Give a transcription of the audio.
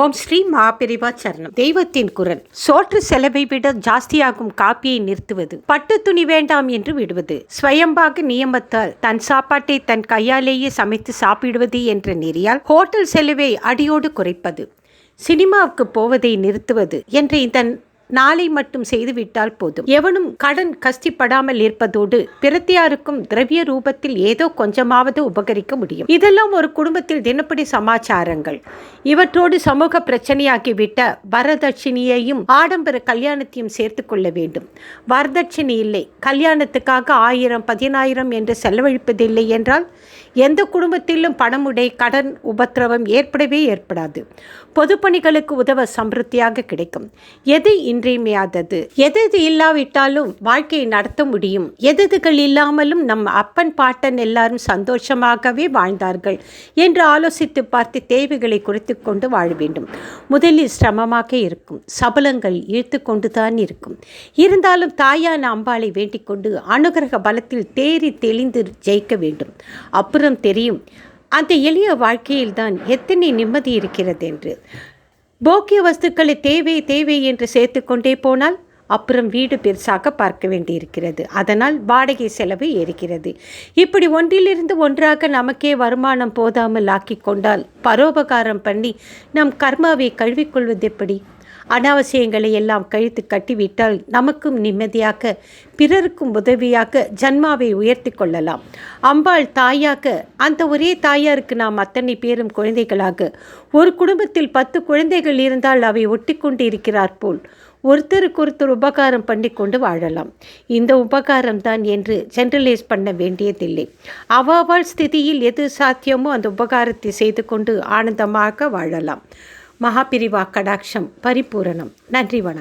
ஓம் ஸ்ரீ மாபெரிவா சரணம். தெய்வத்தின் குரல். சோற்று செலவை விட ஜாஸ்தியாகும் காப்பியை நிறுத்துவது. பட்டு துணி வேண்டாம் என்று விடுவது. ஸ்வயம்பாக நியமத்தால் தன் சாப்பாட்டை தன் கையாலேயே சமைத்து சாப்பிடுவது என்ற நெறியால் ஹோட்டல் செலவை அடியோடு குறைப்பது. சினிமாவுக்கு போவதை நிறுத்துவது என்ற இந்த நாளை மட்டும் செய்துவிட்டால் போதும். எவனும் கடன் கஷ்டிப்படாமல் இருப்பதோடு பிரத்தியாருக்கும் திரவிய ரூபத்தில் ஏதோ கொஞ்சமாவது உபகரிக்க முடியும். இதெல்லாம் ஒரு குடும்பத்தில் தினப்படி சமாச்சாரங்கள். இவற்றோடு சமூக பிரச்சனையாகிவிட்ட வரதட்சணியையும் ஆடம்பர கல்யாணத்தையும் சேர்த்து கொள்ள வேண்டும். வரதட்சணை இல்லை. கல்யாணத்துக்காக ஆயிரம் பதினாயிரம் என்று செலவழிப்பதில்லை என்றால் எந்த குடும்பத்திலும் பணமுடை கடன் உபத்திரவம் ஏற்படவே ஏற்படாது. பொதுப்பணிகளுக்கு உதவ சம்பிருத்தியாக கிடைக்கும். எது இன்றியமையாதது. எதது இல்லாவிட்டாலும் வாழ்க்கையை நடத்த முடியும். எதுகள் இல்லாமலும் நம் அப்பன் பாட்டன் எல்லாரும் சந்தோஷமாகவே வாழ்ந்தார்கள் என்று ஆலோசித்து பார்த்து தேவைகளை குறைத்து கொண்டு வாழ வேண்டும். முதலில் சிரமமாக இருக்கும். சபலங்கள் இழுத்து கொண்டு தான் இருக்கும். இருந்தாலும் தாயான அம்பாளை வேண்டிக் கொண்டு அனுகிரக பலத்தில் தேறி தெளிந்து ஜெயிக்க வேண்டும். அப்புறம் தெரியும். அந்த எளிய வாழ்க்கையில்தான் எத்தனை நிம்மதி இருக்கிறது என்று போக்கிய வஸ்துக்களை தேவை தேவை என்று சேர்த்து கொண்டே போனால் அப்புறம் வீடு பெருசாக பார்க்க வேண்டியிருக்கிறது. அதனால் வாடகை செலவு ஏறுகிறது. இப்படி ஒன்றிலிருந்து ஒன்றாக நமக்கே வருமானம் போதாமல் ஆக்கி கொண்டால் பரோபகாரம் பண்ணி நம் கர்மாவை கழுவிக்கொள்வது எப்படி? அனாவசியங்களை எல்லாம் கழித்து கட்டிவிட்டால் நமக்கும் நிம்மதியாக பிறருக்கும் உதவியாக ஜன்மாவை உயர்த்தி கொள்ளலாம். அம்பாள் தாயாக அந்த ஒரே தாயாருக்கு நாம் அத்தனை பேரும் குழந்தைகளாக ஒரு குடும்பத்தில் பத்து குழந்தைகள் இருந்தால் அவை ஒட்டி கொண்டு இருக்கிறார் போல் ஒருத்தருக்கு ஒருத்தர் உபகாரம் பண்ணி கொண்டு வாழலாம். இந்த உபகாரம் தான் என்று ஜென்ரலைஸ் பண்ண வேண்டியதில்லை. அவாவால் ஸ்திதியில் எது சாத்தியமோ அந்த உபகாரத்தை செய்து கொண்டு ஆனந்தமாக வாழலாம். மகாபிரிவா கடாட்சம் பரிபூரணம். நன்றி வணக்கம்.